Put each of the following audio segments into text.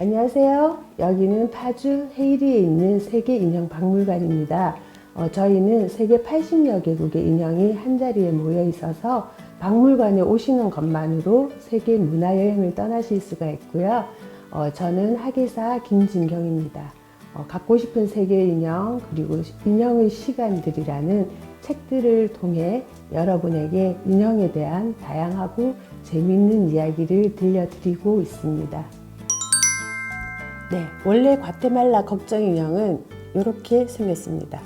안녕하세요. 여기는 파주 헤이리에 있는 세계 인형 박물관입니다. 어, 저희는 세계 80여 개국의 인형이 한 자리에 모여 있어서 박물관에 오시는 것만으로 세계 문화 여행을 떠나실 수가 있고요. 어, 저는 학예사 김진경입니다. 어, 갖고 싶은 세계 인형 그리고 인형의 시간들이라는 책들을 통해 여러분에게 인형에 대한 다양하고 재미있는 이야기를 들려드리고 있습니다. 네, 원래 과테말라 걱정 인형은 이렇게 생겼습니다.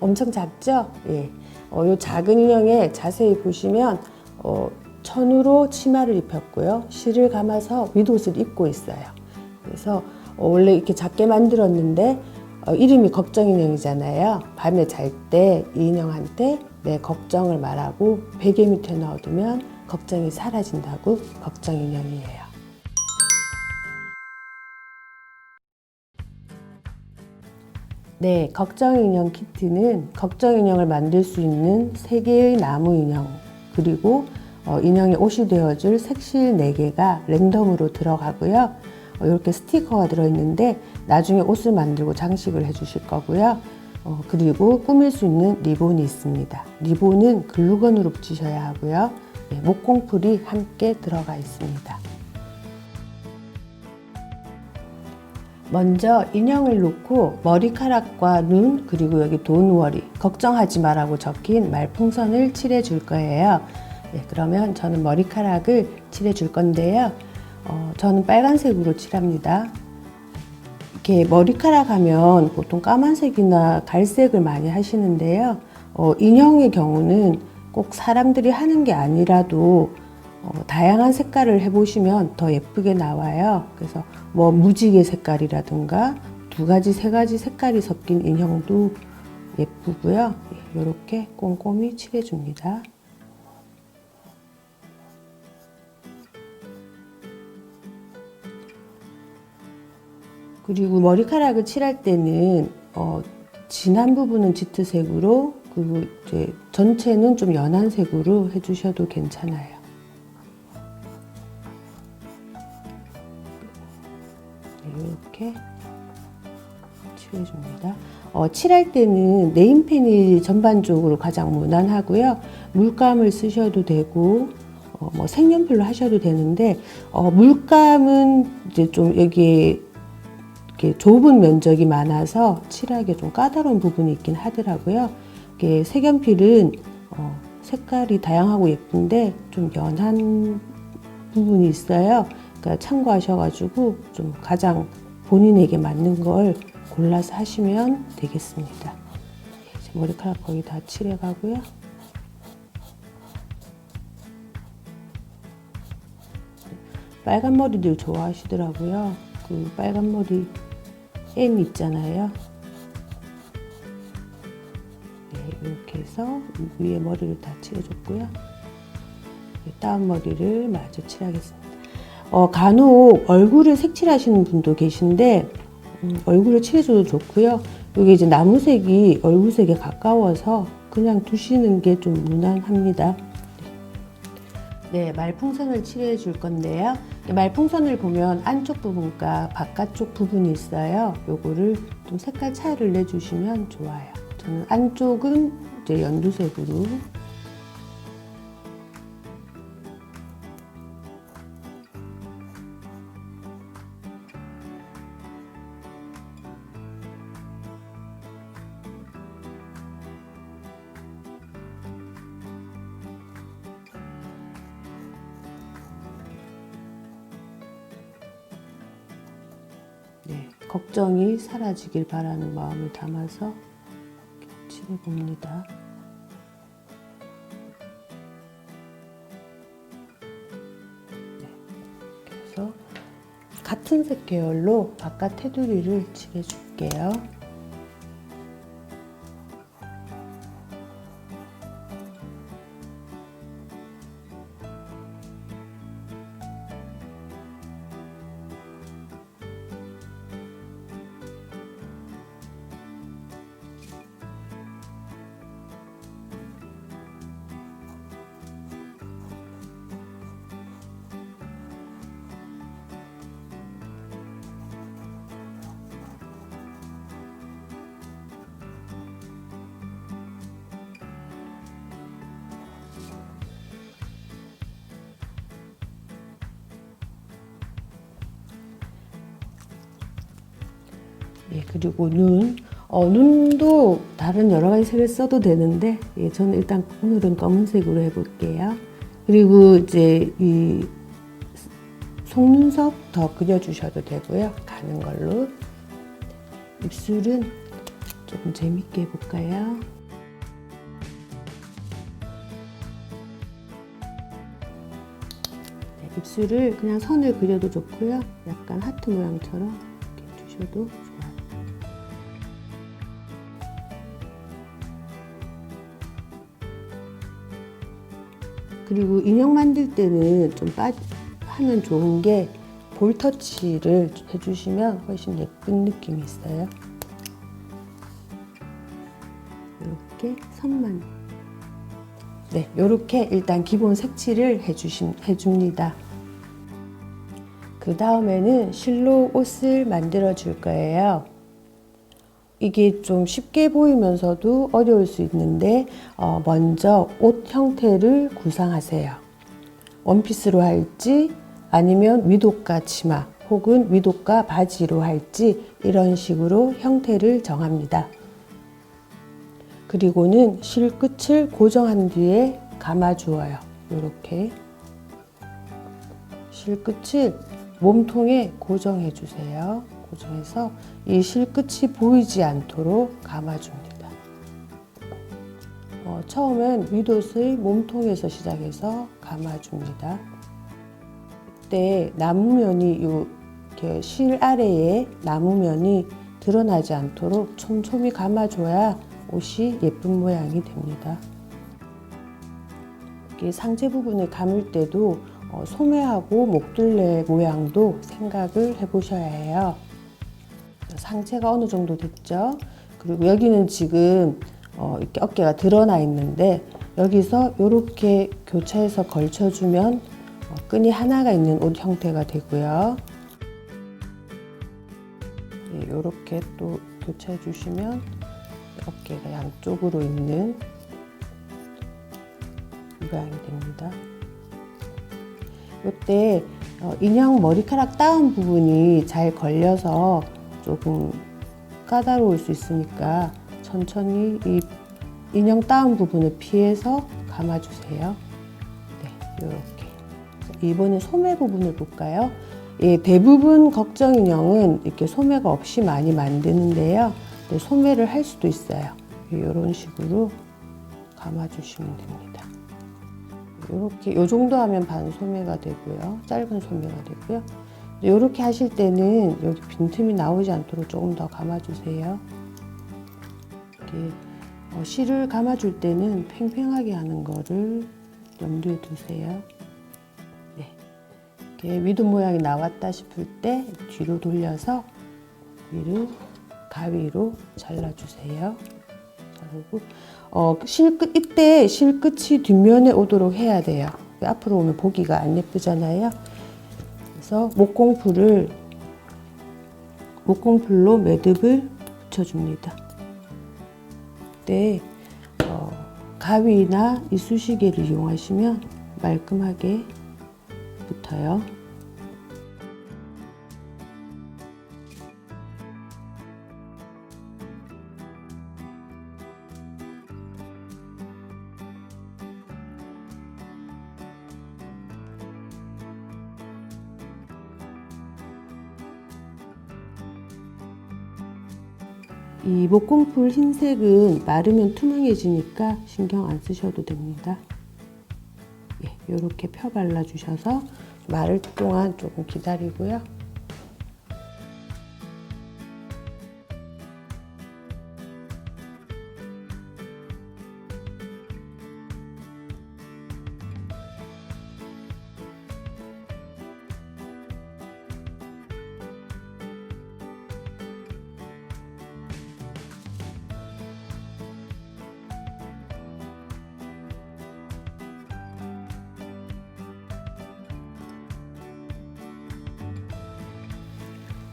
엄청 작죠? 예. 어, 요 작은 인형에 자세히 보시면 어, 천으로 치마를 입혔고요. 실을 감아서 윗옷을 입고 있어요. 그래서 어, 원래 이렇게 작게 만들었는데 어, 이름이 걱정 인형이잖아요. 밤에 잘 때 이 인형한테 내 걱정을 말하고 베개 밑에 넣어두면 걱정이 사라진다고 걱정 인형이에요. 네, 걱정 인형 키트는 걱정 인형을 만들 수 있는 세 개의 나무 인형 그리고 어, 인형에 옷이 되어줄 색실 4개가 랜덤으로 들어가고요. 어, 이렇게 스티커가 들어있는데 나중에 옷을 만들고 장식을 해주실 거고요. 어, 그리고 꾸밀 수 있는 리본이 있습니다. 리본은 글루건으로 붙이셔야 하고요. 네, 목공풀이 함께 들어가 있습니다. 먼저 인형을 놓고 머리카락과 눈 그리고 여기 돈워리 걱정하지 마라고 적힌 말풍선을 칠해 줄 거예요. 네, 그러면 저는 머리카락을 칠해 줄 건데요. 어, 저는 빨간색으로 칠합니다. 이렇게 머리카락 하면 보통 까만색이나 갈색을 많이 하시는데요. 어, 인형의 경우는 꼭 사람들이 하는 게 아니라도 어, 다양한 색깔을 해보시면 더 예쁘게 나와요. 그래서 뭐 무지개 색깔이라든가 두 가지, 세 가지 색깔이 섞인 인형도 예쁘고요. 이렇게 꼼꼼히 칠해줍니다. 그리고 머리카락을 칠할 때는 어, 진한 부분은 짙은색으로 그리고 이제 전체는 좀 연한 색으로 해주셔도 괜찮아요. 어, 칠할 때는 네임펜이 전반적으로 가장 무난하고요. 물감을 쓰셔도 되고 어, 뭐 색연필로 하셔도 되는데 어, 물감은 이제 좀 여기에 이렇게 좁은 면적이 많아서 칠하기 좀 까다로운 부분이 있긴 하더라고요. 이게 색연필은 어, 색깔이 다양하고 예쁜데 좀 연한 부분이 있어요. 그러니까 참고하셔가지고 좀 가장 본인에게 맞는 걸 골라서 하시면 되겠습니다. 머리카락 거의 다 칠해가고요. 빨간 머리들 좋아하시더라고요. 그 빨간 머리 N 있잖아요. 네, 이렇게 해서 위에 머리를 다 칠해줬고요. 다음 머리를 마저 칠하겠습니다. 어, 간혹 얼굴을 색칠하시는 분도 계신데 음, 얼굴을 칠해줘도 좋고요. 이게 이제 나무색이 얼굴색에 가까워서 그냥 두시는 게 좀 무난합니다. 네, 말풍선을 칠해 줄 건데요. 말풍선을 보면 안쪽 부분과 바깥쪽 부분이 있어요. 요거를 좀 색깔 차이를 내주시면 좋아요. 저는 안쪽은 이제 연두색으로 걱정이 사라지길 바라는 마음을 담아서 칠해봅니다. 네, 같은 색 계열로 바깥 테두리를 칠해줄게요. 예, 그리고 눈. 어, 눈도 다른 여러 가지 색을 써도 되는데, 예, 저는 일단 오늘은 검은색으로 해볼게요. 그리고 이제 이 속눈썹 더 그려주셔도 되고요. 가는 걸로. 입술은 조금 재밌게 해볼까요? 네, 입술을 그냥 선을 그려도 좋고요. 약간 하트 모양처럼 이렇게 주셔도 좋아요. 그리고 인형 만들 때는 좀 빠, 하면 좋은 게 볼터치를 해주시면 훨씬 예쁜 느낌이 있어요. 이렇게 선만. 네, 이렇게 일단 기본 색칠을 해주신, 해줍니다. 그 다음에는 실로 옷을 만들어 줄 거예요. 이게 좀 쉽게 보이면서도 어려울 수 있는데 어, 먼저 옷 형태를 구상하세요. 원피스로 할지 아니면 위독가 치마 혹은 위독가 바지로 할지 이런 식으로 형태를 정합니다. 그리고는 실 끝을 고정한 뒤에 감아 주어요. 이렇게 실 끝을 몸통에 고정해 주세요. 고정해서 이 실끝이 보이지 않도록 감아줍니다. 어, 처음엔 윗옷의 몸통에서 시작해서 감아줍니다. 이때 나무면이 요 이렇게 실 아래에 나무면이 드러나지 않도록 촘촘히 감아줘야 옷이 예쁜 모양이 됩니다. 상체 부분을 감을 때도 어, 소매하고 목둘레 모양도 생각을 해보셔야 해요. 상체가 어느 정도 됐죠. 그리고 여기는 지금 어, 이렇게 어깨가 드러나 있는데 여기서 이렇게 교차해서 걸쳐주면 어, 끈이 하나가 있는 옷 형태가 되고요. 이렇게 또 교차해 주시면 어깨가 양쪽으로 있는 모양이 됩니다. 이때 어, 인형 머리카락 다운 부분이 잘 걸려서 조금 까다로울 수 있으니까 천천히 이 인형 다운 부분을 피해서 감아주세요. 네, 이렇게. 이번에 소매 부분을 볼까요? 예, 대부분 걱정 인형은 이렇게 소매가 없이 많이 만드는데요. 네, 소매를 할 수도 있어요. 이런 식으로 감아주시면 됩니다. 이렇게 요 정도 하면 반 소매가 되고요. 짧은 소매가 되고요. 이렇게 하실 때는 여기 빈틈이 나오지 않도록 조금 더 감아주세요. 이렇게 어, 실을 감아줄 때는 팽팽하게 하는 거를 염두에 두세요. 네. 이렇게 위도 모양이 나왔다 싶을 때 뒤로 돌려서 위를 가위로 잘라주세요. 자르고 어, 실끝 이때 실끝이 뒷면에 오도록 해야 돼요. 앞으로 오면 보기가 안 예쁘잖아요. 그래서 목공풀을 목공풀로 매듭을 붙여줍니다. 그때 어, 가위나 이쑤시개를 이용하시면 말끔하게 붙어요. 이 목공풀 흰색은 마르면 투명해지니까 신경 안 쓰셔도 됩니다. 예, 이렇게 펴 발라주셔서 마를 동안 조금 기다리고요.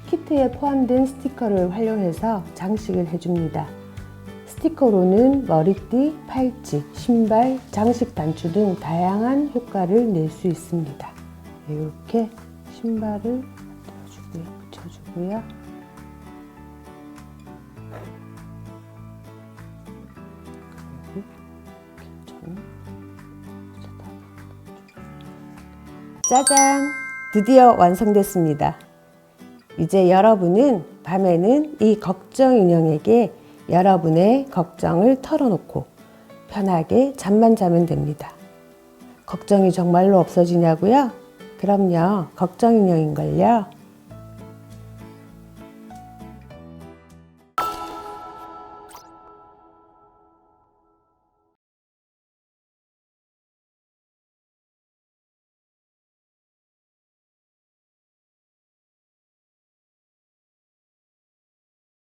키트에 포함된 스티커를 활용해서 장식을 해줍니다. 스티커로는 머리띠, 팔찌, 신발, 장식 단추 등 다양한 효과를 낼 수 있습니다. 이렇게 신발을 붙여주고요. 짜잔! 드디어 완성됐습니다. 이제 여러분은 밤에는 이 걱정 인형에게 여러분의 걱정을 털어놓고 편하게 잠만 자면 됩니다. 걱정이 정말로 없어지냐고요? 그럼요. 걱정 인형인걸요.